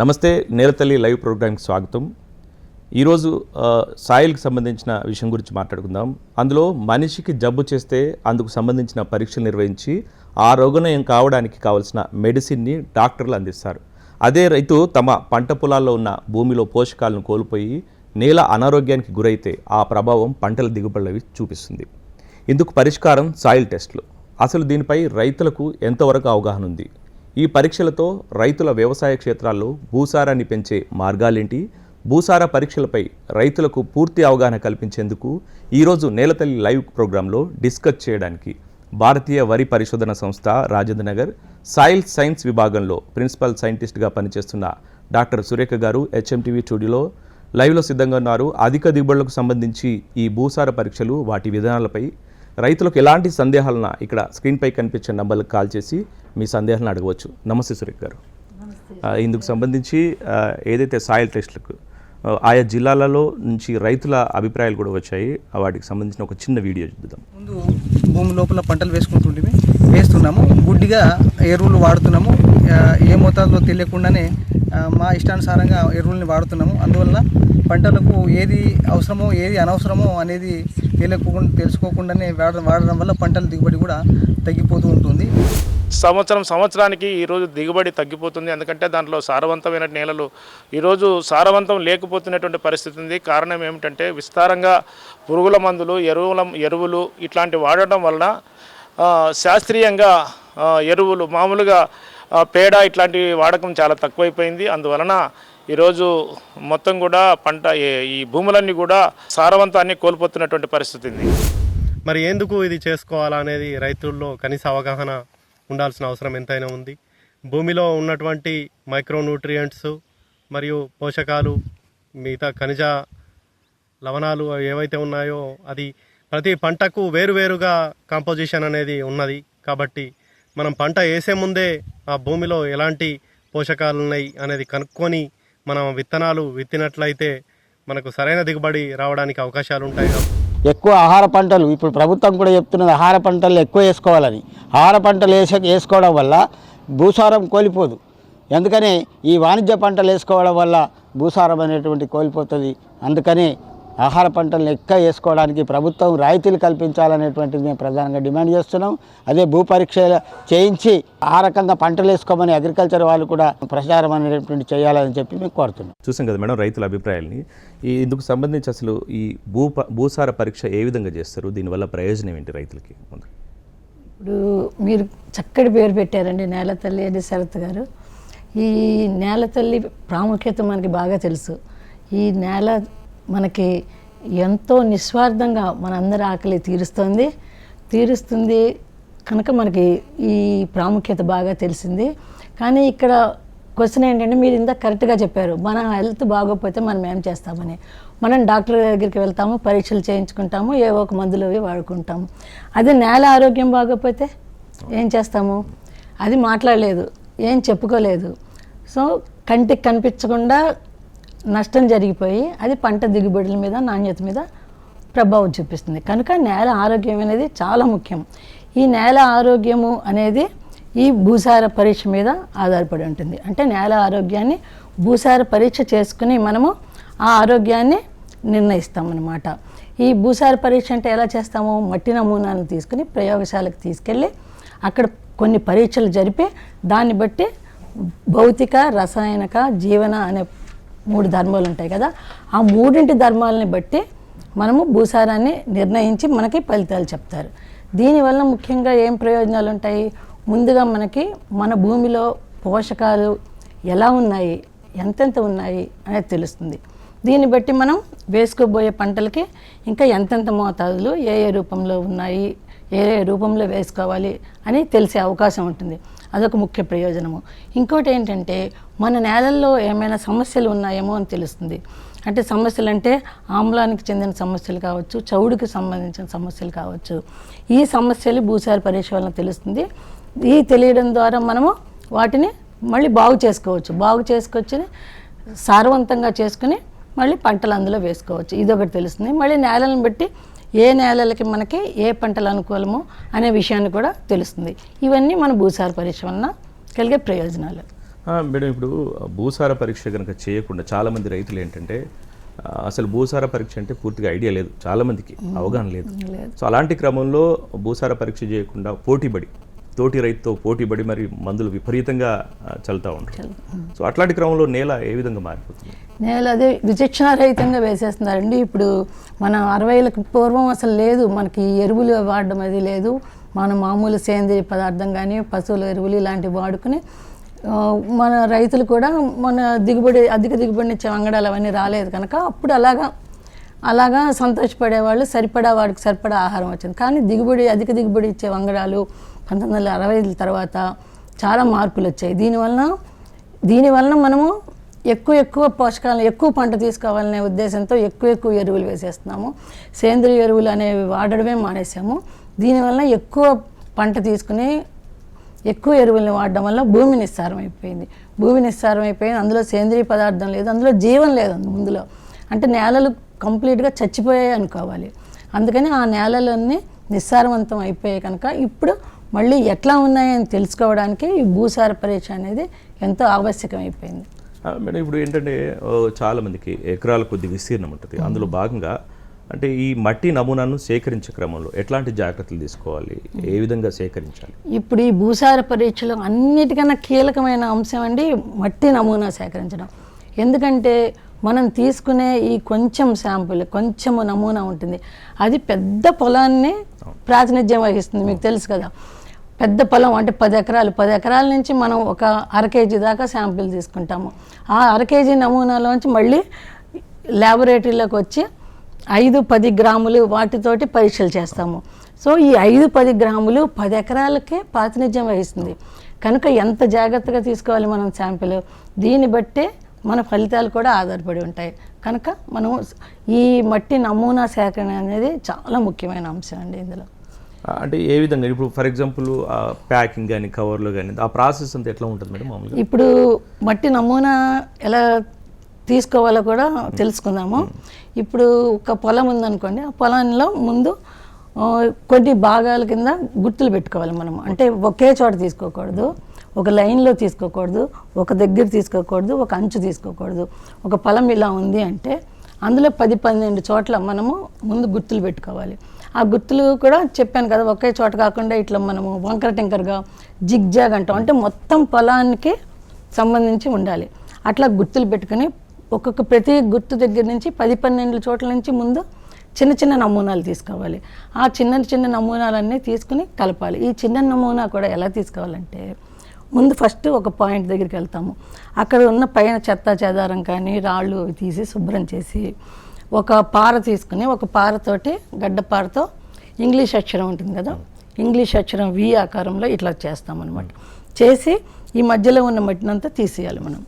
నమస్తే నేలతల్లి లైవ్ ప్రోగ్రామ్కి స్వాగతం. ఈరోజు సాయిల్కి సంబంధించిన విషయం గురించి మాట్లాడుకుందాం. అందులో మనిషికి జబ్బు చేస్తే అందుకు సంబంధించిన పరీక్షలు నిర్వహించి ఆ రోగనయం కావడానికి కావలసిన మెడిసిన్ని డాక్టర్లు అందిస్తారు. అదే రైతు తమ పంట పొలాల్లో ఉన్న భూమిలో పోషకాలను కోల్పోయి నేల అనారోగ్యానికి గురైతే ఆ ప్రభావం పంటల దిగుబడులవి చూపిస్తుంది. ఇందుకు పరిష్కారం సాయిల్ టెస్ట్లు. అసలు దీనిపై రైతులకు ఎంతవరకు అవగాహన ఉంది? ఈ పరీక్షలతో రైతుల వ్యవసాయ క్షేత్రాల్లో భూసారాన్ని పెంచే మార్గాలేంటి? భూసార పరీక్షలపై రైతులకు పూర్తి అవగాహన కల్పించేందుకు ఈరోజు నేలతల్లి లైవ్ ప్రోగ్రాంలో డిస్కస్ చేయడానికి భారతీయ వరి పరిశోధన సంస్థ రాజేంద్ర నగర్ సాయిల్ సైన్స్ విభాగంలో ప్రిన్సిపల్ సైంటిస్ట్గా పనిచేస్తున్న డాక్టర్ సురేఖ గారు హెచ్ఎంటీవీ స్టూడియోలో లైవ్లో సిద్ధంగా ఉన్నారు. అధిక దిగుబడులకు సంబంధించి ఈ భూసార పరీక్షలు వాటి విధానాలపై రైతులకు ఎలాంటి సందేహాలన్నా ఇక్కడ స్క్రీన్పై కనిపించే నంబర్లకు కాల్ చేసి మీ సందేహాలను అడగవచ్చు. నమస్తే సురేఖ్ గారు. ఇందుకు సంబంధించి ఏదైతే సాయిల్ టెస్ట్లకు ఆయా జిల్లాలలో నుంచి రైతుల అభిప్రాయాలు కూడా వచ్చాయి. ఆ వాటికి సంబంధించిన ఒక చిన్న వీడియో చూద్దాం. ముందు భూమి లోపల పంటలు వేసుకుంటుంటే వేస్తున్నాము. గుడ్డిగా ఎరువులు వాడుతున్నాము. ఏ మోతాదులో తెలియకుండానే మా ఇష్టానుసారంగా ఎరువుల్ని వాడుతున్నాము. అందువల్ల పంటలకు ఏది అవసరమో ఏది అనవసరమో అనేది తెలియకుండా తెలుసుకోకుండానే వాడడం వాడడం వల్ల పంటల దిగుబడి కూడా తగ్గిపోతూ ఉంటుంది. సంవత్సరం సంవత్సరానికి ఈరోజు దిగుబడి తగ్గిపోతుంది. ఎందుకంటే దాంట్లో సారవంతమైన నేలలు ఈరోజు సారవంతం లేకపోతున్నటువంటి పరిస్థితి ఉంది. కారణం ఏమిటంటే విస్తారంగా పురుగుల మందులు ఎరువుల ఎరువులు ఇట్లాంటి వాడటం వలన శాస్త్రీయంగా ఎరువులు మామూలుగా పేడ ఇట్లాంటి వాడకం చాలా తక్కువైపోయింది. అందువలన ఈరోజు మొత్తం కూడా పంట ఈ భూములన్నీ కూడా సారవంతాన్ని కోల్పోతున్నటువంటి పరిస్థితి ఉంది. మరి ఎందుకు ఇది చేసుకోవాలనేది రైతుల్లో కనీస అవగాహన ఉండాల్సిన అవసరం ఎంతైనా ఉంది. భూమిలో ఉన్నటువంటి మైక్రోన్యూట్రియంట్స్ మరియు పోషకాలు మిగతా ఖనిజ లవణాలు ఏవైతే ఉన్నాయో అది ప్రతి పంటకు వేరువేరుగా కాంపోజిషన్ అనేది ఉన్నది. కాబట్టి మనం పంట వేసే ముందే ఆ భూమిలో ఎలాంటి పోషకాలు ఉన్నాయి అనేది కనుక్కొని మనం విత్తనాలు విత్తినట్లయితే మనకు సరైన దిగుబడి రావడానికి అవకాశాలు ఉంటాయి ఎక్కువ ఆహార పంటలు ఇప్పుడు ప్రభుత్వం కూడా చెప్తున్నది ఆహార పంటలు ఎక్కువ వేసుకోవాలని. ఆహార పంటలు వేసే వేసుకోవడం వల్ల భూసారం కోల్పోదు. ఎందుకని ఈ వాణిజ్య పంటలు వేసుకోవడం వల్ల భూసారం అనేటువంటి కోల్పోతుంది. అందుకని ఆహార పంటలను ఎక్కువ వేసుకోవడానికి ప్రభుత్వం రాయితీలు కల్పించాలనేటువంటిది మేము ప్రధానంగా డిమాండ్ చేస్తున్నాం. అదే భూ పరీక్ష చేయించి ఆ రకంగా పంటలు వేసుకోమని అగ్రికల్చర్ వాళ్ళు కూడా ప్రచారం అనేటువంటి చేయాలని చెప్పి మేము కోరుతున్నాం. చూసాం కదా మేడం రైతుల అభిప్రాయాల్ని. ఈ ఇందుకు సంబంధించి అసలు ఈ భూ భూసార పరీక్ష ఏ విధంగా చేస్తారు? దీనివల్ల ప్రయోజనం ఏంటి రైతులకి? ఇప్పుడు మీరు చక్కటి పేరు పెట్టారండి నేల తల్లి అని శరత్ గారు. ఈ నేల తల్లి ప్రాముఖ్యత మనకి బాగా తెలుసు. ఈ నేల మనకి ఎంతో నిస్వార్థంగా మనందరి ఆకలి తీరుస్తుంది. తీరుస్తుంది కనుక మనకి ఈ ప్రాముఖ్యత బాగా తెలిసింది. కానీ ఇక్కడ క్వశ్చన్ ఏంటంటే మీరు ఇందాక కరెక్ట్గా చెప్పారు మన హెల్త్ బాగోకపోతే మనం ఏం చేస్తామని. మనం డాక్టర్ దగ్గరికి వెళ్తాము పరీక్షలు చేయించుకుంటాము ఏవో ఒక మందులు అవి వాడుకుంటాము. అదే నేల ఆరోగ్యం బాగోకపోతే ఏం చేస్తాము? అది మాట్లాడలేదు ఏం చెప్పుకోలేదు. సో కంటికి కనిపించకుండా నష్టం జరిగిపోయి అది పంట దిగుబడుల మీద నాణ్యత మీద ప్రభావం చూపిస్తుంది. కనుక నేల ఆరోగ్యం అనేది చాలా ముఖ్యం. ఈ నేల ఆరోగ్యము అనేది ఈ భూసార పరీక్ష మీద ఆధారపడి ఉంటుంది. అంటే నేల ఆరోగ్యాన్ని భూసార పరీక్ష చేసుకుని మనము ఆ ఆరోగ్యాన్ని నిర్ణయిస్తామన్నమాట. ఈ భూసార పరీక్ష అంటే ఎలా చేస్తాము? మట్టి నమూనాను తీసుకుని ప్రయోగశాలకు తీసుకెళ్ళి అక్కడ కొన్ని పరీక్షలు జరిపి దాన్ని బట్టి భౌతిక రసాయనిక జీవన అనే మూడు ధర్మాలు ఉంటాయి కదా ఆ మూడింటి ధర్మాలని బట్టి మనము భూసారాన్ని నిర్ణయించి మనకి ఫలితాలు చెప్తారు. దీనివల్ల ముఖ్యంగా ఏం ప్రయోజనాలు ఉంటాయి? ముందుగా మనకి మన భూమిలో పోషకాలు ఎలా ఉన్నాయి? ఎంతెంత ఉన్నాయి? అనేది తెలుస్తుంది. దీన్ని బట్టి మనం వేసుకోబోయే పంటలకి ఇంకా ఎంతెంత మోతాదులు ఏ ఏ రూపంలో ఉన్నాయి? ఏ ఏ రూపంలో వేసుకోవాలి అని తెలిసే అవకాశం ఉంటుంది. అదొక ముఖ్య ప్రయోజనము. ఇంకోటి ఏంటంటే మన నేలల్లో ఏమైనా సమస్యలు ఉన్నాయేమో అని తెలుస్తుంది. అంటే సమస్యలు అంటే ఆమ్లానికి చెందిన సమస్యలు కావచ్చు చౌడుకి సంబంధించిన సమస్యలు కావచ్చు. ఈ సమస్యలు భూసార పరీక్ష వలన తెలుస్తుంది. ఈ తెలియడం ద్వారా మనము వాటిని మళ్ళీ బాగు చేసుకోవచ్చు. బాగు చేసుకొచ్చి సారవంతంగా చేసుకుని మళ్ళీ పంటలు అందులో వేసుకోవచ్చు. ఇదొకటి తెలుస్తుంది. మళ్ళీ నేలను బట్టి ఏ నేలలకి మనకి ఏ పంటలు అనుకూలమో అనే విషయాన్ని కూడా తెలుస్తుంది. ఇవన్నీ మన భూసార పరీక్ష వలన కలిగే ప్రయోజనాలు. మేడం ఇప్పుడు భూసార పరీక్ష కనుక చేయకుండా చాలామంది రైతులు ఏంటంటే అసలు భూసార పరీక్ష అంటే పూర్తిగా ఐడియా లేదు. చాలామందికి అవగాహన లేదు. సో అలాంటి క్రమంలో భూసార పరీక్ష చేయకుండా పోటీపడి తోటి రైతుతో పోటీపడి మరి మందులు విపరీతంగా చల్లుతూ ఉంటారు సో అట్లాంటి క్రమంలో నేల ఏ విధంగా మారిపోతుంది? నేల అదే విచక్షణ రహితంగా వేసేస్తున్నారండి. ఇప్పుడు మన అరవైలకు పూర్వం అసలు లేదు. మనకి ఎరువులు వాడడం అది లేదు. మన మామూలు సేంద్రియ పదార్థం కానీ పశువుల ఎరువులు ఇలాంటివి వాడుకుని మన రైతులు కూడా మన దిగుబడి అధిక దిగుబడిని ఇచ్చే వంగడాలు అవన్నీ రాలేదు కనుక అప్పుడు అలాగా అలాగా సంతోషపడేవాళ్ళు సరిపడా వాడికి సరిపడా ఆహారం వచ్చింది. కానీ దిగుబడి అధిక దిగుబడి ఇచ్చే వంగడాలు పంతొమ్మిది వందల అరవై తర్వాత చాలా మార్పులు వచ్చాయి. దీనివలన దీనివలన మనము ఎక్కువ ఎక్కువ పోషకాలను ఎక్కువ పంట తీసుకోవాలనే ఉద్దేశంతో ఎక్కువ ఎక్కువ ఎరువులు వేసేస్తున్నాము. సేంద్రియ ఎరువులు అనేవి వాడడమే మానేసాము దీనివలన ఎక్కువ పంట తీసుకుని ఎక్కువ ఎరువులను వాడడం వల్ల భూమి నిస్సారం అయిపోయింది. భూమి నిస్సారం అయిపోయింది అందులో సేంద్రియ పదార్థం లేదు అందులో జీవం లేదు ముందులో. అంటే నేలలు కంప్లీట్గా చచ్చిపోయాయి అనుకోవాలి. అందుకని ఆ నేలలన్నీ నిస్సారవంతం అయిపోయాయి కనుక ఇప్పుడు మళ్ళీ ఎట్లా ఉన్నాయని తెలుసుకోవడానికి ఈ భూసార పరీక్ష అనేది ఎంతో ఆవశ్యకం అయిపోయింది ఆ, మేడం ఇప్పుడు ఏంటంటే ఓ, చాలా మందికి ఎకరాల కొద్ది విస్తీర్ణం ఉంటుంది. అందులో భాగంగా అంటే ఈ మట్టి నమూనాను సేకరించే క్రమంలో ఎట్లాంటి జాగ్రత్తలు తీసుకోవాలి? ఏ విధంగా సేకరించాలి? ఇప్పుడు ఈ భూసార పరీక్షలో అన్నిటికన్నా కీలకమైన అంశం అండి మట్టి నమూనా సేకరించడం. ఎందుకంటే మనం తీసుకునే ఈ కొంచెం శాంపుల్ కొంచెము నమూనా ఉంటుంది. అది పెద్ద పొలాన్ని ప్రాతినిధ్యం వహిస్తుంది మీకు తెలుసు కదా. పెద్ద పొలం అంటే పది ఎకరాలు పది ఎకరాల నుంచి మనం ఒక అర కేజీ దాకా శాంపిల్ తీసుకుంటాము. ఆ అర కేజీ నమూనాలోంచి మళ్ళీ ల్యాబొరేటరీలోకి వచ్చి ఐదు పది గ్రాములు వాటితోటి పరీక్షలు చేస్తాము. సో ఈ ఐదు పది గ్రాములు పది ఎకరాలకే ప్రాతినిధ్యం వహిస్తుంది. కనుక ఎంత జాగ్రత్తగా తీసుకోవాలి మనం శాంపిల్? దీన్ని బట్టే మన ఫలితాలు కూడా ఆధారపడి ఉంటాయి. కనుక మనం ఈ మట్టి నమూనా సేకరణ అనేది చాలా ముఖ్యమైన అంశం అండి ఇందులో. అంటే ఏ విధంగా? ఇప్పుడు ఫర్ ఎగ్జాంపుల్ ప్యాకింగ్ కానీ కవర్లు కానీ ఆ ప్రాసెస్ అంతా ఎట్లా ఉంటుంది మేడం మామూలుగా? ఇప్పుడు మట్టి నమూనా ఎలా తీసుకోవాలో కూడా తెలుసుకుందాము. ఇప్పుడు ఒక పొలం ఉందనుకోండి ఆ పొలంలో ముందు కొన్ని భాగాల కింద గుర్తులు పెట్టుకోవాలి మనం. అంటే ఒకే చోట తీసుకోకూడదు ఒక లైన్లో తీసుకోకూడదు ఒక దగ్గర తీసుకోకూడదు ఒక అంచు తీసుకోకూడదు. ఒక పొలం ఇలా ఉంది అంటే అందులో పది పన్నెండు చోట్ల మనము ముందు గుర్తులు పెట్టుకోవాలి. ఆ గుర్తులు కూడా చెప్పాను కదా ఒకే చోట కాకుండా ఇట్లా మనము వంకర టింకరగా జిగ్జాగ్ అంటాం. అంటే మొత్తం పొలానికి సంబంధించి ఉండాలి. అట్లా గుర్తులు పెట్టుకుని ఒక్కొక్క ప్రతి గుర్తు దగ్గర నుంచి పది పన్నెండు చోట్ల నుంచి ముందు చిన్న చిన్న నమూనాలు తీసుకోవాలి. ఆ చిన్న చిన్న నమూనాలన్నీ తీసుకుని కలపాలి. ఈ చిన్న నమూనా కూడా ఎలా తీసుకోవాలంటే ముందు ఫస్ట్ ఒక పాయింట్ దగ్గరికి వెళ్తాము. అక్కడ ఉన్న పైన చెత్త చెదారం కానీ రాళ్ళు అవి తీసి శుభ్రం చేసి ఒక పార తీసుకుని ఒక పారతోటి గడ్డ పారతో ఇంగ్లీష్ అక్షరం ఉంటుంది కదా? ఇంగ్లీష్ అక్షరం వి ఆకారంలో ఇట్లా చేస్తామన్నమాట. చేసి ఈ మధ్యలో ఉన్న మట్టినంతా తీసేయాలి మనం.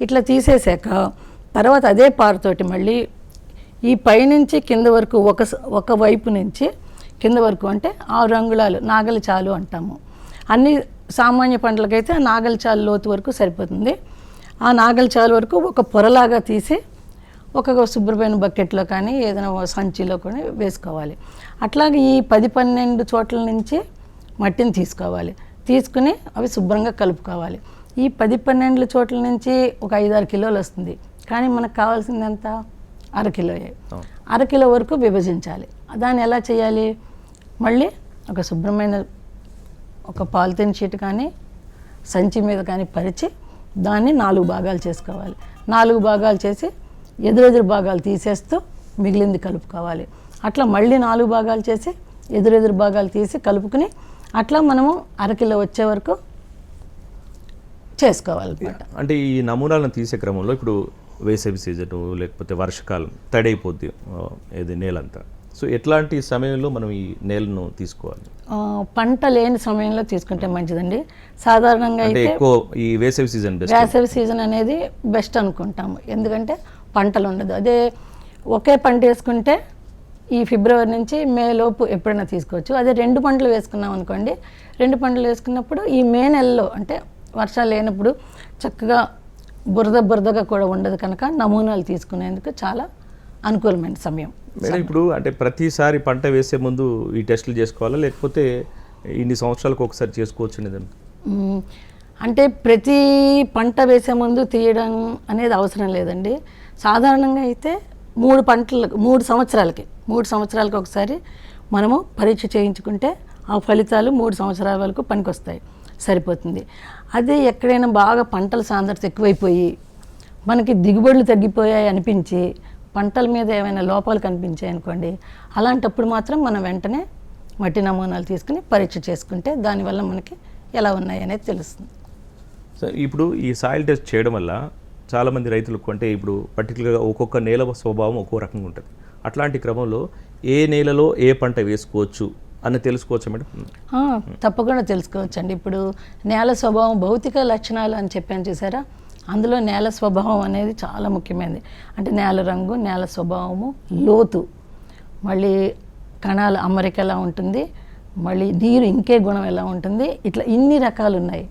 ఇట్లా తీసేసాక తర్వాత అదే పారతోటి మళ్ళీ ఈ పైనుంచి కింద వరకు ఒక ఒక వైపు నుంచి కింద వరకు అంటే ఆరు అంగుళాలు నాగలి చాలు అంటాము. అన్ని సామాన్య పంటలకైతే ఆ నాగలి చాలు లోతు వరకు సరిపోతుంది. ఆ నాగలి చాలు వరకు ఒక పొరలాగా తీసి ఒక శుభ్రమైన బకెట్లో కానీ ఏదైనా సంచిలో కానీ వేసుకోవాలి. అట్లాగే ఈ పది పన్నెండు చోట్ల నుంచి మట్టిని తీసుకోవాలి. తీసుకుని అవి శుభ్రంగా కలుపుకోవాలి. ఈ పది పన్నెండు చోట్ల నుంచి ఒక ఐదారు కిలోలు వస్తుంది. కానీ మనకు కావాల్సింది ఎంత అర కిలోయే. అర కిలో వరకు విభజించాలి. దాన్ని ఎలా చేయాలి? మళ్ళీ ఒక శుభ్రమైన ఒక పాలిథిన్ షీట్ కానీ సంచి మీద కానీ పరిచి దాన్ని నాలుగు భాగాలు చేసుకోవాలి. నాలుగు భాగాలు చేసి ఎదురెదురు భాగాలు తీసేస్తూ మిగిలింది కలుపుకోవాలి. అట్లా మళ్ళీ నాలుగు భాగాలు చేసి ఎదురెదురు భాగాలు తీసి కలుపుకుని అట్లా మనము అరకిలో వచ్చే వరకు చేసుకోవాలన్నమాట అంటే ఈ నమూనాలను తీసే క్రమంలో ఇప్పుడు వేసవి సీజన్ లేకపోతే వర్షకాలం తడైపోద్ది ఇది నేలంతా. సో ఎట్లాంటి సమయంలో మనం ఈ నేలను తీసుకోవాలి? పంట లేని సమయంలో తీసుకుంటే మంచిదండి. సాధారణంగా అయితే ఎక్కువ ఈ వేసవి సీజన్ వేసవి సీజన్ అనేది బెస్ట్ అనుకుంటాము. ఎందుకంటే పంటలు ఉండదు అదే ఒకే పంట వేసుకుంటే ఈ ఫిబ్రవరి నుంచి మే లోపు ఎప్పుడైనా తీసుకోవచ్చు. అదే రెండు పంటలు వేసుకున్నాం అనుకోండి. రెండు పంటలు వేసుకున్నప్పుడు ఈ మే నెలలో అంటే వర్షాలు లేనప్పుడు చక్కగా బురద బురదగా కూడా ఉండదు కనుక నమూనాలు తీసుకునేందుకు చాలా అనుకూలమైన సమయం. మేడం ఇప్పుడు అంటే ప్రతిసారి పంట వేసే ముందు ఈ టెస్టులు చేసుకోవాలా? లేకపోతే ఇన్ని సంవత్సరాలకు ఒకసారి చేసుకోవచ్చు. అంటే ప్రతి పంట వేసే ముందు తీయడం అనేది అవసరం లేదండి. సాధారణంగా అయితే మూడు పంటలకు మూడు సంవత్సరాలకి మూడు సంవత్సరాలకి ఒకసారి మనము పరీక్ష చేయించుకుంటే ఆ ఫలితాలు మూడు సంవత్సరాల వరకు పనికొస్తాయి సరిపోతుంది. అదే ఎక్కడైనా బాగా పంటల సాంద్రత ఎక్కువైపోయి మనకి దిగుబడులు తగ్గిపోయాయి అనిపించి పంటల మీద ఏమైనా లోపాలు కనిపించాయి అనుకోండి అలాంటప్పుడు మాత్రం మనం వెంటనే మట్టి నమూనాలు తీసుకుని పరీక్ష చేసుకుంటే దానివల్ల మనకి ఎలా ఉన్నాయి అనేది తెలుస్తుంది. సో ఇప్పుడు ఈ సాయిల్ టెస్ట్ చేయడం వల్ల చాలామంది రైతులకు అంటే ఇప్పుడు పర్టికులర్గా ఒక్కొక్క నేల స్వభావం ఒక్కో రకంగా ఉంటుంది. అట్లాంటి క్రమంలో ఏ నేలలో ఏ పంట వేసుకోవచ్చు అని తెలుసుకోవచ్చు మేడం? తప్పకుండా తప్పకుండా తెలుసుకోవచ్చండి. ఇప్పుడు నేల స్వభావం భౌతిక లక్షణాలు అని చెప్పాను చూసారా? అందులో నేల స్వభావం అనేది చాలా ముఖ్యమైనది. అంటే నేల రంగు నేల స్వభావము లోతు. మళ్ళీ కణాల అమరిక ఎలా ఉంటుంది? మళ్ళీ నీరు ఇంకే గుణం ఎలా ఉంటుంది? ఇట్లా ఇన్ని రకాలు ఉన్నాయి.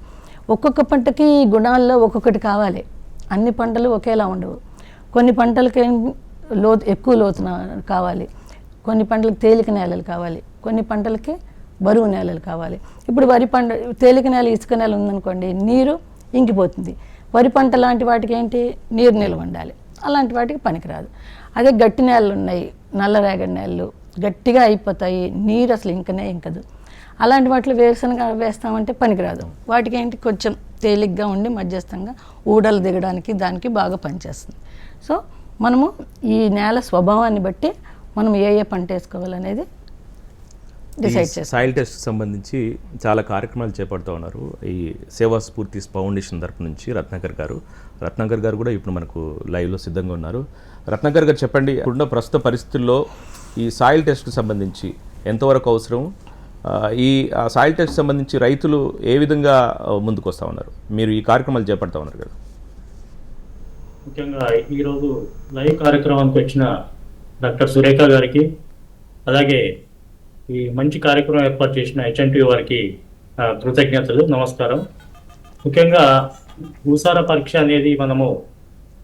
ఒక్కొక్క పంటకి ఈ గుణాల్లో ఒక్కొక్కటి కావాలి. అన్ని పంటలు ఒకేలా ఉండవు. కొన్ని పంటలకి లోతు ఎక్కువ లోతున కావాలి. కొన్ని పంటలకు తేలిక నేలలు కావాలి. కొన్ని పంటలకి బరువు నేలలు కావాలి. ఇప్పుడు వరి పంట తేలిక నేల ఇసుక నేల ఉందనుకోండి నీరు ఇంకిపోతుంది. వరి పంట లాంటి వాటికి ఏంటి? నీరు నిల్వ ఉండాలి. అలాంటి వాటికి పనికిరాదు. అదే గట్టి నేలలు ఉన్నాయి నల్లరేగడి నేలలు. గట్టిగా అయిపోతాయి నీరు అసలు ఇంకనే ఇంకదు. అలాంటి వాటిలో వేరుశనగ వేస్తామంటే పనికిరాదు. వాటికి ఏంటి కొంచెం తేలిగ్గా ఉండి మధ్యస్థంగా ఊడలు దిగడానికి దానికి బాగా పనిచేస్తుంది. సో మనము ఈ నేల స్వభావాన్ని బట్టి మనం ఏ ఏ పంట వేసుకోవాలనేది డిసైడ్ చేసుకోవాలి సాయిల్ టెస్ట్ సంబంధించి చాలా కార్యక్రమాలు చేపడుతూ ఉన్నారు. ఈ సేవా స్ఫూర్తి ఫౌండేషన్ తరపు నుంచి రత్నాకర్ గారు. రత్నాకర్ గారు కూడా ఇప్పుడు మనకు లైవ్లో సిద్ధంగా ఉన్నారు. రత్నాకర్ గారు చెప్పండి ఇప్పుడున్న ప్రస్తుత పరిస్థితుల్లో ఈ సాయిల్ టెస్ట్కి సంబంధించి ఎంతవరకు అవసరం? ఈ సాయిల్ టెస్ట్ సంబంధించి రైతులు ఏ విధంగా ముందుకు వస్తూ ఉన్నారు? మీరు ఈ కార్యక్రమాలు చేపడతా ఉన్నారు కదా. ముఖ్యంగా ఈరోజు లైవ్ కార్యక్రమానికి వచ్చిన డాక్టర్ సురేఖ గారికి అలాగే ఈ మంచి కార్యక్రమం ఏర్పాటు చేసిన హెచ్ఎన్టీ వారికి కృతజ్ఞతలు నమస్కారం. ముఖ్యంగా భూసార పరీక్ష అనేది మనము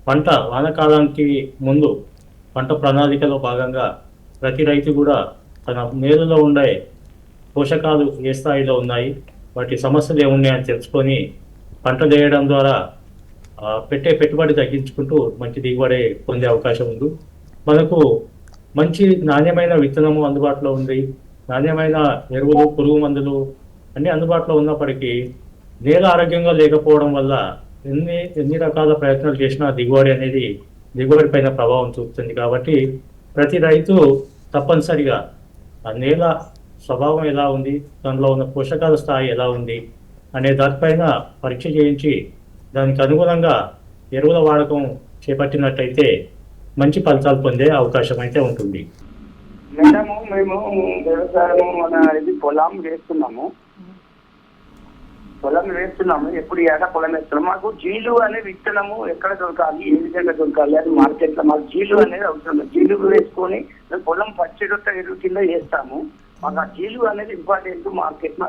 పంట వానకాలానికి ముందు పంట ప్రణాళికలో భాగంగా ప్రతి రైతు కూడా తన నేలలో ఉండే పోషకాలు ఏ స్థాయిలో ఉన్నాయి వాటి సమస్యలు ఏమున్నాయని తెలుసుకొని పంట వేయడం ద్వారా పెట్టే పెట్టుబడి తగ్గించుకుంటూ మంచి దిగుబడి పొందే అవకాశం ఉంది. మనకు మంచి నాణ్యమైన విత్తనము అందుబాటులో ఉంది. నాణ్యమైన ఎరువులు పురుగు మందులు అన్ని అందుబాటులో ఉన్నప్పటికీ నేల ఆరోగ్యంగా లేకపోవడం వల్ల ఎన్ని ఎన్ని రకాల ప్రయత్నాలు చేసినా దిగుబడి అనేది దిగుబడి పైన ప్రభావం చూపుతుంది. కాబట్టి ప్రతి రైతు తప్పనిసరిగా ఆ నేల స్వభావం ఎలా ఉంది? దానిలో ఉన్న పోషకాల స్థాయి ఎలా ఉంది? అనే దానిపైన పరీక్ష చేయించి దానికి అనుగుణంగా ఎరువుల వాడకం చేపట్టినట్టయితే మంచి ఫలితాలు పొందే అవకాశం అయితే ఉంటుంది. మేడము మేము వ్యవసాయం మన ఇది పొలం వేస్తున్నాము. పొలం వేస్తున్నాము. ఎప్పుడు ఏట పొలం వేస్తున్నాము. మాకు జీలు అనే విత్తనము ఎక్కడ దొరకాలి? ఏ విధంగా దొరకాలి? అని మార్కెట్లో మాకు జీలు అనేది అవసరం జీలు వేసుకొని పొలం పచ్చిరొట్ట ఎరువు కింద వేస్తాము. మాకు ఆ జీలు అనేది ఇంపార్టెంట్ మార్కెట్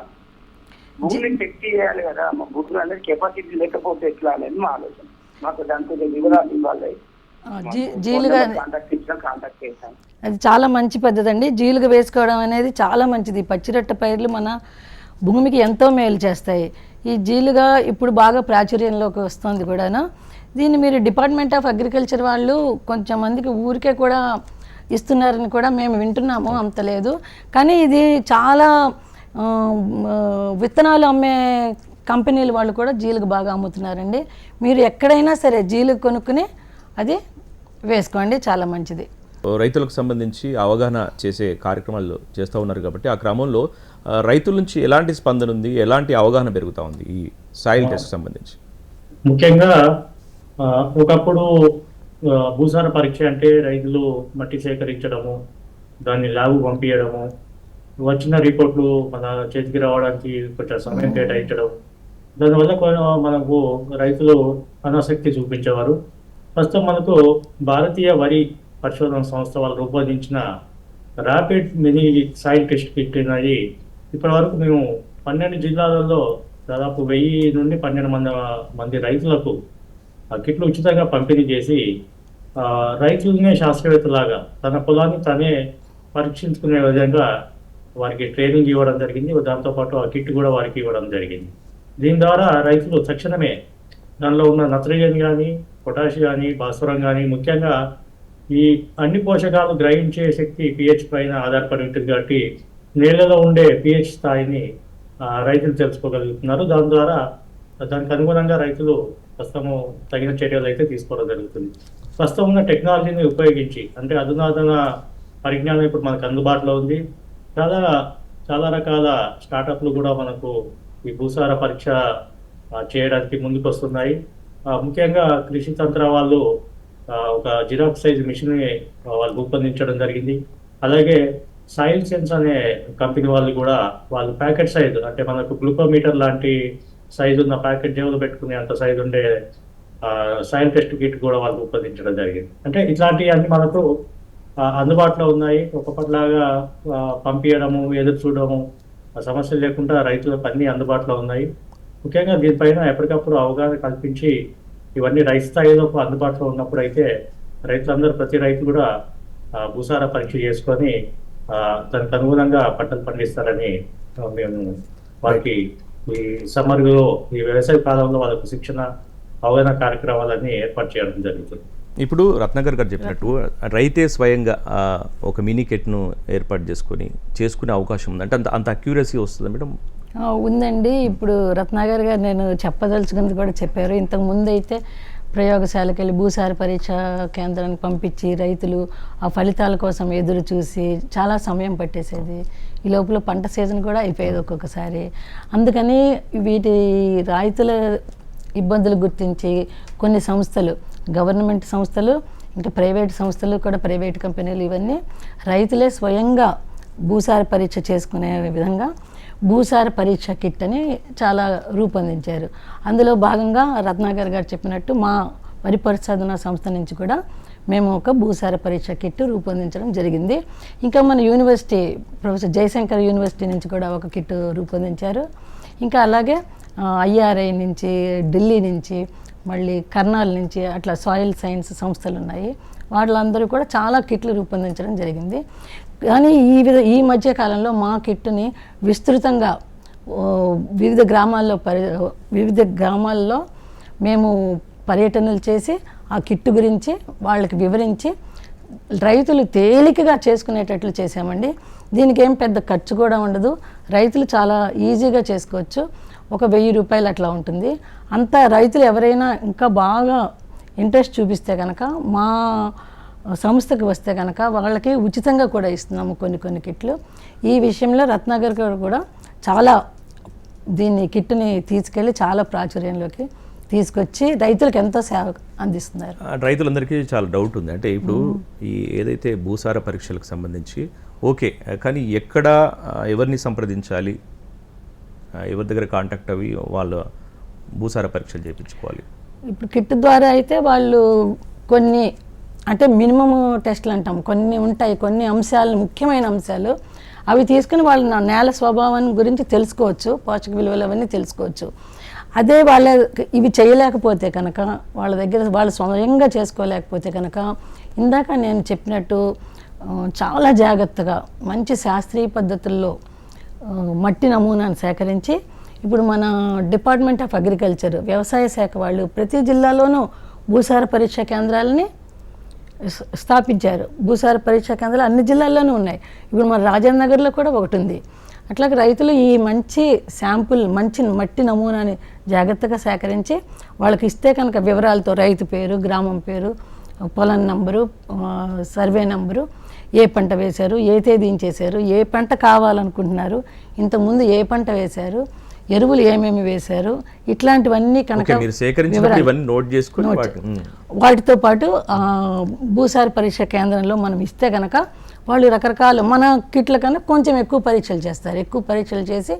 భూమిని చెక్ చేయాలి కదా మా భూమి అనేది కెపాసిటీ లేకపోతే ఎట్లా అనేది మా ఆలోచన. మాకు దాని కొంచెం వివరాలు ఇవ్వాలి? జీలుగా అది చాలా మంచి పద్ధతి అండి జీలుగా వేసుకోవడం అనేది చాలా మంచిది. పచ్చిరొట్ట పైర్లు మన భూమికి ఎంతో మేలు చేస్తాయి. ఈ జీలుగా ఇప్పుడు బాగా ప్రాచుర్యంలోకి వస్తుంది కూడాను. దీన్ని మీరు డిపార్ట్మెంట్ ఆఫ్ అగ్రికల్చర్ వాళ్ళు కొంచెం మందికి ఊరికే కూడా ఇస్తున్నారని కూడా మేము వింటున్నాము అంత లేదు. కానీ ఇది చాలా విత్తనాలు అమ్మే కంపెనీలు వాళ్ళు కూడా జీలుగు బాగా అమ్ముతున్నారండి. మీరు ఎక్కడైనా సరే జీలుగు కొనుక్కుని అది వేసుకోండి చాలా మంచిది. రైతులకు సంబంధించి అవగాహన చేసే కార్యక్రమాలు చేస్తూ ఉన్నారు కాబట్టి ఆ క్రమంలో రైతుల నుంచి ఎలాంటి స్పందన ఉంది ఎలాంటి అవగాహన పెరుగుతూ ఉంది ఈ సాయిల్ టెస్ట్ సంబంధించి? ముఖ్యంగా ఒకప్పుడు భూసార పరీక్ష అంటే రైతులు మట్టి సేకరించడము దాన్ని ల్యాబ్ పంపించడము వచ్చిన రిపోర్ట్లు మన చేతికి రావడానికి కొంచెం సమయం కేటాయించడం. దానివల్ల మనకు రైతులు అనాసక్తి చూపించేవారు. ప్రస్తుతం మనకు భారతీయ వరి పరిశోధన సంస్థ వాళ్ళు రూపొందించిన rapid mini soil test kit అనేది ఇప్పటి వరకు మేము పన్నెండు జిల్లాలలో దాదాపు వెయ్యి నుండి పన్నెండు మంది మంది రైతులకు కిట్లు ఉచితంగా పంపిణీ చేసి ఆ, రైతులనే శాస్త్రవేత్తలాగా తన పొలాన్ని తనే పరీక్షించుకునే విధంగా వారికి ట్రైనింగ్ ఇవ్వడం జరిగింది. దాంతోపాటు ఆ కిట్ కూడా వారికి ఇవ్వడం జరిగింది. దీని ద్వారా రైతులు తక్షణమే దానిలో ఉన్న నత్రజని కానీ పొటాష్ కానీ భాస్వరం కానీ ముఖ్యంగా ఈ అన్ని పోషకాలు గ్రహించే శక్తి పిహెచ్ పైన ఆధారపడి ఉంటుంది కాబట్టి నేలలో ఉండే పిహెచ్ స్థాయిని రైతులు తెలుసుకోగలుగుతున్నారు. దాని ద్వారా దానికి అనుగుణంగా రైతులు ప్రస్తుతము తగిన చర్యలు అయితే తీసుకోవడం జరుగుతుంది. ప్రస్తుతం ఉన్న టెక్నాలజీని ఉపయోగించి అంటే అధునాతన పరిజ్ఞానం ఇప్పుడు మనకు అందుబాటులో ఉంది. చాలా చాలా రకాల స్టార్టప్లు కూడా మనకు ఈ భూసార పరీక్ష చేయడానికి ముందుకు వస్తున్నాయి ముఖ్యంగా కృషి తంత్ర వాళ్ళు ఒక జిరాక్స్ సైజ్ మిషన్ని వాళ్ళు రూపొందించడం జరిగింది. అలాగే సాయిల్ సెన్స్ అనే కంపెనీ వాళ్ళు కూడా వాళ్ళు ప్యాకెట్ సైజ్ అంటే మనకు గ్లూకోమీటర్ లాంటి సైజు ఉన్న ప్యాకెట్ జేబులో పెట్టుకునే అంత సైజు ఉండే సైంటిస్ట్ టెస్ట్ కిట్ కూడా వాళ్ళు రూపొందించడం జరిగింది. అంటే ఇట్లాంటివన్నీ మనకు అందుబాటులో ఉన్నాయి. ఒకప్పటిలాగా పంపించడము ఎదురు చూడడము సమస్యలు లేకుండా రైతులకు అన్ని అందుబాటులో ఉన్నాయి. ముఖ్యంగా దీనిపైన ఎప్పటికప్పుడు అవగాహన కల్పించి ఇవన్నీ రైతు స్థాయిలో అందుబాటులో ఉన్నప్పుడు అయితే రైతులందరూ ప్రతి రైతు కూడా భూసార పరీక్ష చేసుకొని దానికి అనుగుణంగా పంటలు పండిస్తారని మేము వారికి ఈ సమ్మర్లో ఈ వ్యవసాయ కాలంలో వాళ్ళకు శిక్షణ అవగాహన కార్యక్రమాలన్నీ ఏర్పాటు చేయడం జరుగుతుంది. ఇప్పుడు రత్నాకర్ గారు చెప్పినట్టు రైతే స్వయంగా ఒక మినీ కిట్ను ఏర్పాటు చేసుకొని చేసుకునే అవకాశం ఉంది అంటే అంత అంత అక్యూరసీ వస్తుంది మేడం? ఉందండి. ఇప్పుడు రత్నాకర్ గారు నేను చెప్పదలుచుకున్నది కూడా చెప్పారు. ఇంతకు ముందు అయితే ప్రయోగశాలకు వెళ్ళి భూసార పరీక్ష కేంద్రానికి పంపించి రైతులు ఆ ఫలితాల కోసం ఎదురు చూసి చాలా సమయం పట్టేసేది. ఈ లోపల పంట సీజన్ కూడా అయిపోయేది ఒక్కొక్కసారి. అందుకని వీటి రైతుల ఇబ్బందులు గుర్తించి కొన్ని సంస్థలు గవర్నమెంట్ సంస్థలు ఇంకా ప్రైవేట్ సంస్థలు కూడా ప్రైవేట్ కంపెనీలు ఇవన్నీ రైతులే స్వయంగా భూసార పరీక్ష చేసుకునే విధంగా భూసార పరీక్ష కిట్ అని చాలా రూపొందించారు. అందులో భాగంగా రత్నాకర్ గారు చెప్పినట్టు మా వరి పరిశోధన సంస్థ నుంచి కూడా మేము ఒక భూసార పరీక్ష కిట్ రూపొందించడం జరిగింది. ఇంకా మన యూనివర్సిటీ ప్రొఫెసర్ జయశంకర్ యూనివర్సిటీ నుంచి కూడా ఒక కిట్ రూపొందించారు. ఇంకా అలాగే ఐఆర్ఐ నుంచి ఢిల్లీ నుంచి మళ్ళీ కర్నాల్ నుంచి అట్లా సాయిల్ సైన్స్ సంస్థలు ఉన్నాయి వాళ్ళందరూ కూడా చాలా కిట్లు రూపొందించడం జరిగింది. కానీ ఈ విధ ఈ మధ్య కాలంలో మా కిట్టుని విస్తృతంగా వివిధ గ్రామాల్లో పరి వివిధ గ్రామాల్లో మేము పర్యటనలు చేసి ఆ కిట్టు గురించి వాళ్ళకి వివరించి రైతులు తేలికగా చేసుకునేటట్లు చేసామండి దీనికి ఏం పెద్ద ఖర్చు కూడా ఉండదు. రైతులు చాలా ఈజీగా చేసుకోవచ్చు. ఒక వెయ్యి రూపాయలు అట్లా ఉంటుంది. అంతా రైతులు ఎవరైనా ఇంకా బాగా ఇంట్రెస్ట్ చూపిస్తే కనుక మా సంస్థకు వస్తే కనుక వాళ్ళకి ఉచితంగా కూడా ఇస్తున్నాము కొన్ని కొన్ని కిట్లు. ఈ విషయంలో రత్నగర్ గారు కూడా చాలా దీన్ని కిట్ని తీసుకెళ్ళి చాలా ప్రాచుర్యంలోకి తీసుకొచ్చి రైతులకు ఎంతో సేవ అందిస్తున్నారు. రైతులందరికీ చాలా డౌట్ ఉంది. అంటే ఇప్పుడు ఈ ఏదైతే భూసార పరీక్షలకు సంబంధించి ఓకే కానీ ఎక్కడ ఎవరిని సంప్రదించాలి? ఎవరి దగ్గర కాంటాక్ట్ అవి వాళ్ళు భూసార పరీక్షలు చేయించుకోవాలి? ఇప్పుడు కిట్ ద్వారా అయితే వాళ్ళు కొన్ని అంటే మినిమం టెస్ట్లు అంటాం. కొన్ని ఉంటాయి కొన్ని అంశాలు ముఖ్యమైన అంశాలు. అవి తీసుకుని వాళ్ళు నా నేల స్వభావం గురించి తెలుసుకోవచ్చు. పోషక విలువలు అవన్నీ తెలుసుకోవచ్చు. అదే వాళ్ళ ఇవి చేయలేకపోతే కనుక వాళ్ళ దగ్గర వాళ్ళు స్వయంగా చేసుకోలేకపోతే కనుక ఇందాక నేను చెప్పినట్టు చాలా జాగ్రత్తగా మంచి శాస్త్రీయ పద్ధతుల్లో మట్టి నమూనాను సేకరించి ఇప్పుడు మన డిపార్ట్మెంట్ ఆఫ్ అగ్రికల్చర్ వ్యవసాయ శాఖ వాళ్ళు ప్రతి జిల్లాలోనూ భూసార పరీక్ష కేంద్రాలని స్థాపించారు. భూసార పరీక్షా కేంద్రాలు అన్ని జిల్లాల్లోనూ ఉన్నాయి. ఇప్పుడు మన రాజేంద్ర నగర్లో కూడా ఒకటి ఉంది. అట్లాగే రైతులు ఈ మంచి శాంపుల్ మంచి మట్టి నమూనాని జాగ్రత్తగా సేకరించి వాళ్ళకి ఇస్తే కనుక వివరాలతో రైతు పేరు గ్రామం పేరు పొలం నంబరు సర్వే నంబరు ఏ పంట వేశారు ఏ తేదీంచేశారు ఏ పంట కావాలనుకుంటున్నారు ఇంతకుముందు ఏ పంట వేశారు ఎరువులు ఏమేమి వేశారు ఇట్లాంటివన్నీ కనుక నోట్ చేసుకొని. వాటితో పాటు భూసార పరీక్ష కేంద్రంలో మనం ఇస్తే కనుక వాళ్ళు రకరకాల మన కిట్ల కన్నా కొంచెం ఎక్కువ పరీక్షలు చేస్తారు. ఎక్కువ పరీక్షలు చేసి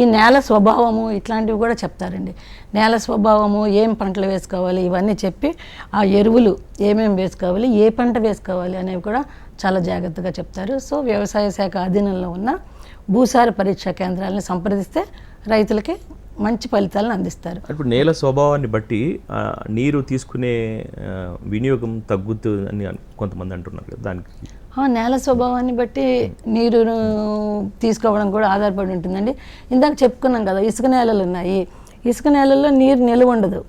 ఈ నేల స్వభావము ఇట్లాంటివి కూడా చెప్తారండి. నేల స్వభావము ఏం పంటలు వేసుకోవాలి ఇవన్నీ చెప్పి ఆ ఎరువులు ఏమేమి వేసుకోవాలి ఏ పంట వేసుకోవాలి అనేవి కూడా చాలా జాగ్రత్తగా చెప్తారు. సో వ్యవసాయ శాఖ అధీనంలో ఉన్న భూసార పరీక్ష కేంద్రాలను సంప్రదిస్తే రైతులకి మంచి ఫలితాలను అందిస్తారు. ఇప్పుడు నేల స్వభావాన్ని బట్టి నీరు తీసుకునే వినియోగం తగ్గుతుంది అని అన్- కొంతమంది అంటున్నారు దానికి. ఆ, నేల స్వభావాన్ని బట్టి నీరును తీసుకోవడం కూడా ఆధారపడి ఉంటుందండి. ఇందాక చెప్పుకున్నాం కదా ఇసుక నేలలు ఉన్నాయి. ఇసుక నేలల్లో నీరు నిలువ ఉండదు.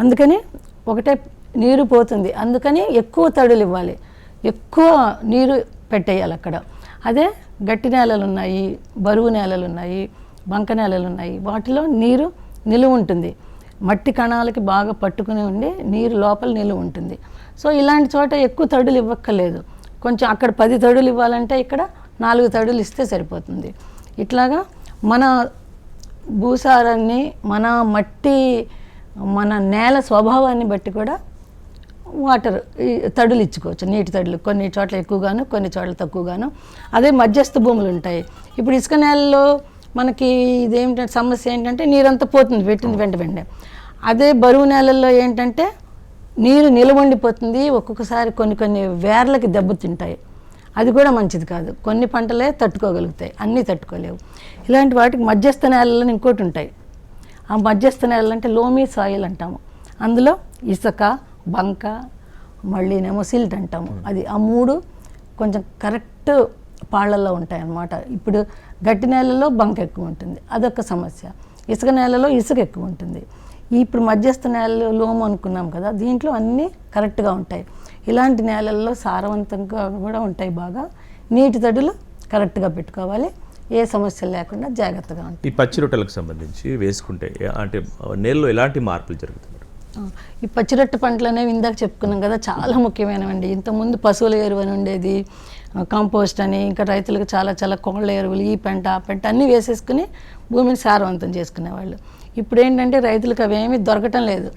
అందుకని ఒకటే నీరు పోతుంది. అందుకని ఎక్కువ తడులు ఇవ్వాలి. ఎక్కువ నీరు పెట్టేయాలి అక్కడ. అదే గట్టి నేలలు ఉన్నాయి బరువు నేలలు ఉన్నాయి బంక నేలలు ఉన్నాయి. వాటిలో నీరు నిలువ ఉంటుంది. మట్టి కణాలకి బాగా పట్టుకుని ఉండి నీరు లోపల నిలువ ఉంటుంది. సో ఇలాంటి చోట ఎక్కువ తడులు ఇవ్వక్కర్లేదు. కొంచెం అక్కడ పది తడులు ఇవ్వాలంటే ఇక్కడ నాలుగు తడులు ఇస్తే సరిపోతుంది. ఇట్లాగా మన భూసారాన్ని మన మట్టి మన నేల స్వభావాన్ని బట్టి కూడా వాటర్ ఈ తడులు ఇచ్చుకోవచ్చు. నీటి తడులు కొన్ని చోట్ల ఎక్కువగాను కొన్ని చోట్ల తక్కువగాను. అదే మధ్యస్థ భూములు ఉంటాయి. ఇప్పుడు ఇసుక నేలలో మనకి ఇదేమిటంటే సమస్య ఏంటంటే నీరంతా పోతుంది పెట్టింది వెంట వెంటనే. అదే బరువు నేలల్లో ఏంటంటే నీరు నిలవండిపోతుంది ఒక్కొక్కసారి కొన్ని కొన్ని వేర్లకి దెబ్బతింటాయి. అది కూడా మంచిది కాదు. కొన్ని పంటలే తట్టుకోగలుగుతాయి అన్నీ తట్టుకోలేవు. ఇలాంటి వాటికి మధ్యస్థ నేలల్లో ఇంకోటి ఉంటాయి. ఆ మధ్యస్థ నేలలు అంటే లోమీ సాయిల్ అంటాము. అందులో ఇసుక బంక మళ్ళీనేమో సిల్ట్ అంటాము. అది ఆ మూడు కొంచెం కరెక్ట్ పాళ్ళల్లో ఉంటాయి అన్నమాట ఇప్పుడు గట్టి నేలలో బంక ఎక్కువ ఉంటుంది. అదొక సమస్య. ఇసుక నేలలో ఇసుక ఎక్కువ ఉంటుంది. ఇప్పుడు మధ్యస్థ నేలలో లోము అనుకున్నాం కదా దీంట్లో అన్నీ కరెక్ట్గా ఉంటాయి. ఇలాంటి నేలల్లో సారవంతంగా కూడా ఉంటాయి బాగా. నీటి తడులు కరెక్ట్గా పెట్టుకోవాలి. ఏ సమస్యలు లేకుండా జాగ్రత్తగా ఉంటాయి. ఈ పచ్చి రొట్టెలకు సంబంధించి వేసుకుంటే అంటే నేలలో ఎలాంటి మార్పులు ఆ, ఈ పచ్చిరొట్టు పంటలు అనేవి ఇందాక చెప్పుకున్నాం కదా చాలా ముఖ్యమైనవండి. ఇంతకుముందు పశువుల ఎరువు అని ఉండేది. కంపోస్ట్ అని ఇంకా రైతులకు చాలా చాలా కోళ్ళ ఎరువులు ఈ పెంట ఆ పెంట అన్నీ వేసేసుకుని భూమిని సారవంతం చేసుకునేవాళ్ళు. ఇప్పుడు ఏంటంటే రైతులకు అవేమీ దొరకటం లేదు.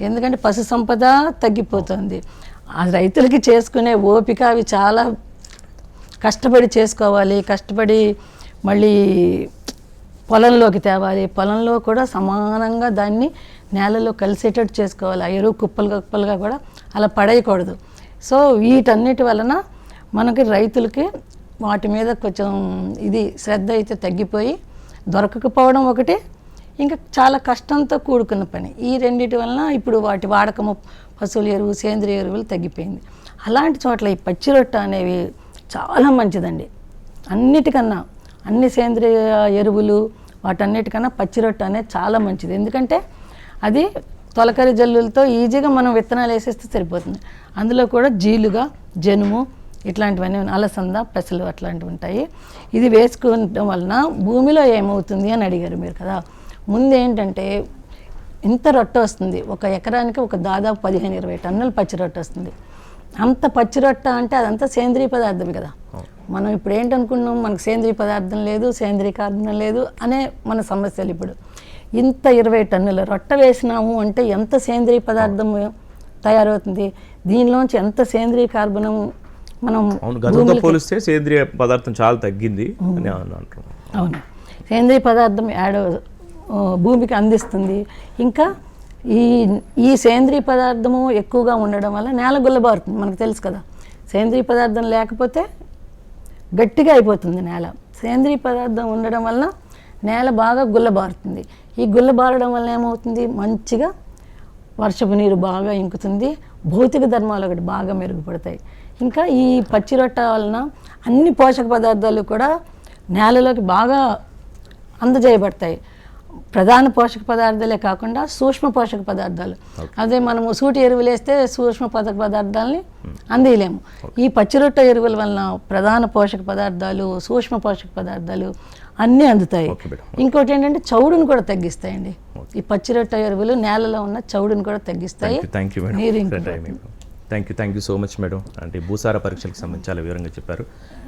ఎందుకంటే పశు సంపద తగ్గిపోతుంది. ఆ రైతులకి చేసుకునే ఓపిక అవి చాలా కష్టపడి చేసుకోవాలి కష్టపడి మళ్ళీ పొలంలోకి తేవాలి. పొలంలో కూడా సమానంగా దాన్ని నేలలో కలిసేటట్టు చేసుకోవాలి. ఆ ఎరువు కుప్పలుగా కుప్పలుగా కూడా అలా పడేయకూడదు. సో వీటన్నిటి వలన మనకి రైతులకి వాటి మీద కొంచెం ఇది శ్రద్ధ అయితే తగ్గిపోయి దొరకకపోవడం ఒకటి ఇంకా చాలా కష్టంతో కూడుకున్న పని. ఈ రెండింటి వలన ఇప్పుడు వాటి వాడకము పశువుల ఎరువు సేంద్రియ ఎరువులు తగ్గిపోయింది. అలాంటి చోట్ల ఈ పచ్చి రొట్టె అనేవి చాలా మంచిదండి. అన్నిటికన్నా అన్ని సేంద్రియ ఎరువులు వాటన్నిటికన్నా పచ్చి రొట్టె అనేది చాలా మంచిది. ఎందుకంటే అది తొలకరి జల్లులతో ఈజీగా మనం విత్తనాలు వేసేస్తే సరిపోతుంది. అందులో కూడా జీలుగా జనుము ఇట్లాంటివన్నీ. అలసంద పెసలు అట్లాంటివి ఉంటాయి. ఇది వేసుకోవడం వలన భూమిలో ఏమవుతుంది అని అడిగారు మీరు కదా. ముందు ఏంటంటే ఇంత రొట్టె వస్తుంది. ఒక ఎకరానికి ఒక దాదాపు పదిహేను ఇరవై టన్నుల పచ్చి రొట్టె వస్తుంది. అంత పచ్చి రొట్టె అంటే అదంతా సేంద్రియ పదార్థం కదా. మనం ఇప్పుడు ఏంటనుకున్నాం మనకు సేంద్రియ పదార్థం లేదు సేంద్రియ కార్బనం లేదు అనే మన సమస్యలు ఇప్పుడు. ఇంత ఇరవై టన్నుల రొట్టె వేసినాము అంటే ఎంత సేంద్రియ పదార్థం తయారవుతుంది? దీనిలోంచి ఎంత సేంద్రియ కార్బనం మనం అవును. గతంతో పోలిస్తే సేంద్రియ పదార్థం చాలా తగ్గింది అని అంటున్నాను. అవును. సేంద్రియ పదార్థం యాడ్ భూమికి అందిస్తుంది. ఇంకా ఈ ఈ సేంద్రియ పదార్థము ఎక్కువగా ఉండడం వల్ల నేల గుల్లబారుతుంది మనకు తెలుసు కదా. సేంద్రియ పదార్థం లేకపోతే గట్టిగా అయిపోతుంది నేల. సేంద్రియ పదార్థం ఉండడం వలన నేల బాగా గుల్లబారుతుంది. ఈ గుల్లబారడం వల్ల ఏమవుతుంది? మంచిగా వర్షపు నీరు బాగా ఇంకుతుంది. భౌతిక ధర్మాలు ఒకటి బాగా మెరుగుపడతాయి. ఇంకా ఈ పచ్చి రొట్ట వలన అన్ని పోషక పదార్థాలు కూడా నేలలోకి బాగా అందజేయబడతాయి. ప్రధాన పోషక పదార్థాలే కాకుండా సూక్ష్మ పోషక పదార్థాలు. అదే మనము సూటి ఎరువులు వేస్తే సూక్ష్మ పోషక పదార్థాలని అందియలేము. ఈ పచ్చిరొట్ట ఎరువుల వలన ప్రధాన పోషక పదార్థాలు సూక్ష్మ పోషక పదార్థాలు అన్నీ అందుతాయి. ఇంకోటి ఏంటంటే చౌడును కూడా తగ్గిస్తాయండి. ఈ పచ్చిరొట్ట ఎరువులు నేలలో ఉన్న చౌడును కూడా తగ్గిస్తాయి. Time thank you thank you so much madam అంటే భూసార పరీక్షలకు సంబంధించి చాలా వివరంగా చెప్పారు.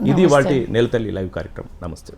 ఇది వాటి నెలతల్లి లైవ్ కార్యక్రమం. నమస్తే.